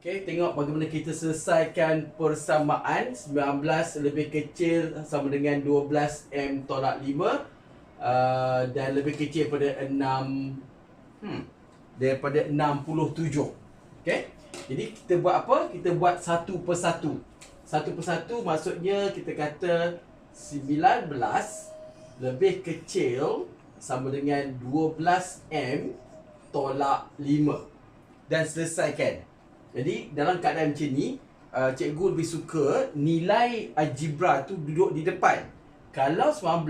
Okay, tengok bagaimana kita selesaikan persamaan 19 lebih kecil sama dengan 12 M tolak 5 uh, dan lebih kecil daripada 6 hmm, daripada 67. Okay, jadi kita buat apa? Kita buat satu persatu. Satu persatu maksudnya kita kata 19 lebih kecil sama dengan 12M tolak 5 dan selesaikan. Jadi dalam keadaan macam ni uh, Cikgu lebih suka nilai algebra tu duduk di depan Kalau 19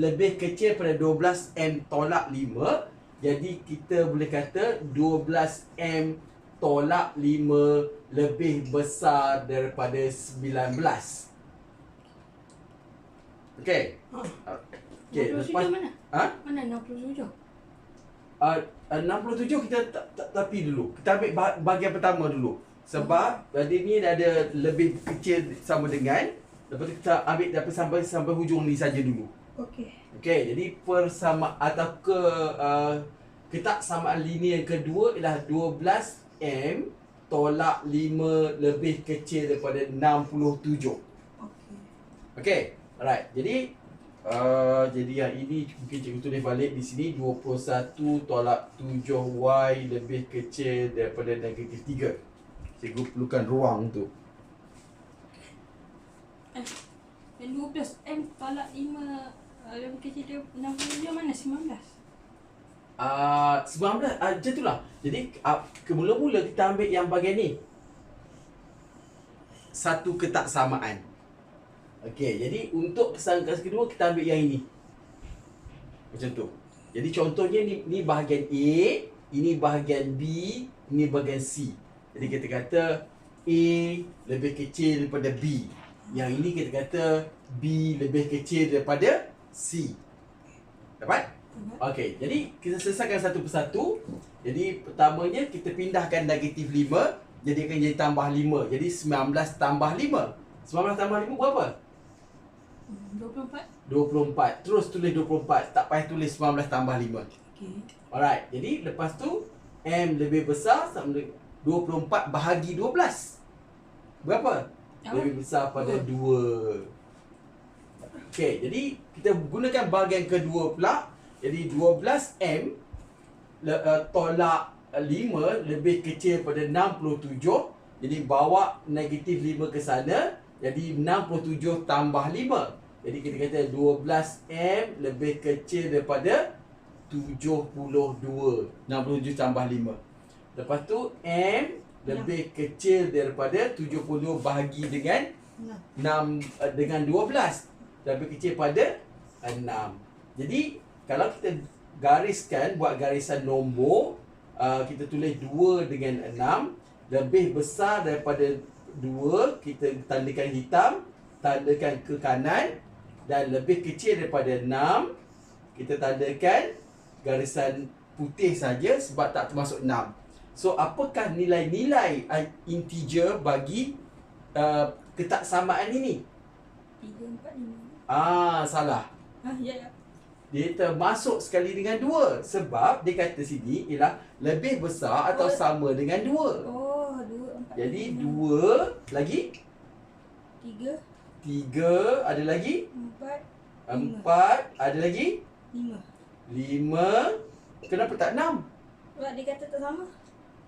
lebih kecil pada 12M tolak 5 Jadi kita boleh kata 12M tolak 5 lebih besar daripada 19 Okay. Okay, 67 lepas mana? Ha? Mana 67? Uh, uh, 67 kita ta- ta- tapi dulu. Kita ambil bah- bahagian pertama dulu. Sebab tadi ni dah ada lebih kecil sama dengan Lepas tu kita ambil dapat sampai sampai hujung ni saja dulu. Okey. Okey, jadi persama atau ke uh, ketaksamaan linear yang kedua ialah 12M tolak 5 lebih kecil daripada 67. Okey. Okey, alright. Jadi uh, jadi yang ini mungkin cikgu tulis balik di sini 21 tolak 7y lebih kecil daripada negatif 3. Cikgu perlukan ruang untuk Eh. Yang 12 M tolak 5 uh, lebih kecil dia 67 mana 19? uh, 19 uh, macam itulah. Jadi uh, kemula-mula kita ambil yang bahagian ni. Satu ketaksamaan. Okey, jadi untuk kesangkaan kedua kita ambil yang ini. Macam tu. Jadi contohnya ni ni bahagian A, ini bahagian B, ini bahagian C. Jadi kita kata A lebih kecil daripada B. Yang ini kita kata B lebih kecil daripada C. Dapat? Okey, jadi kita selesaikan satu persatu. Jadi pertamanya kita pindahkan negatif 5 jadi akan jadi tambah 5. Jadi 19 tambah 5. 19 tambah 5 berapa? 24. 24. Terus tulis 24. Tak payah tulis 19 tambah 5. Okey. Alright. Jadi lepas tu M lebih besar sama dengan 24 bahagi 12. Berapa? Apa? Lebih besar pada Dua. 2. Okey, jadi kita gunakan bahagian kedua pula. Jadi 12M le, uh, tolak 5 lebih kecil pada 67. Jadi bawa negatif 5 ke sana. Jadi 67 tambah 5. Jadi kita kata 12M lebih kecil daripada 72. 67 tambah 5. Lepas tu M lebih kecil daripada 70 bahagi dengan Nah. 6 uh, dengan 12 lebih kecil pada 6. Jadi kalau kita gariskan buat garisan nombor uh, kita tulis 2 dengan 6 lebih besar daripada 2 kita tandakan hitam tandakan ke kanan dan lebih kecil daripada 6 kita tandakan garisan putih saja sebab tak termasuk 6. So apakah nilai-nilai uh, integer bagi uh, ketaksamaan ini? 3 4 5. Ah, salah. Ha, ya ya. Dia termasuk sekali dengan 2 sebab dia kata sini ialah lebih besar atau Oh. sama dengan 2. Oh, 2 4. Jadi 2 lagi 3 3 ada lagi 4 4 ada lagi 5. 5 kenapa tak 6? Sebab dia kata tak sama.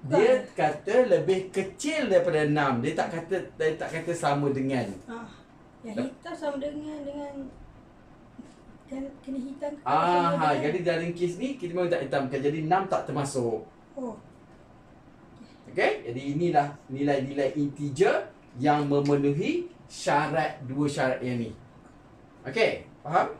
Dia kata lebih kecil daripada 6. Dia tak kata dia tak kata sama dengan. Ha. Yang hitam sama dengan dengan kan kena hitam ke Ah, ha, dengan- jadi dalam kes ni kita memang tak hitamkan. Jadi 6 tak termasuk. Oh, Okey, jadi inilah nilai-nilai integer yang memenuhi syarat dua syarat yang ni. Okey, faham?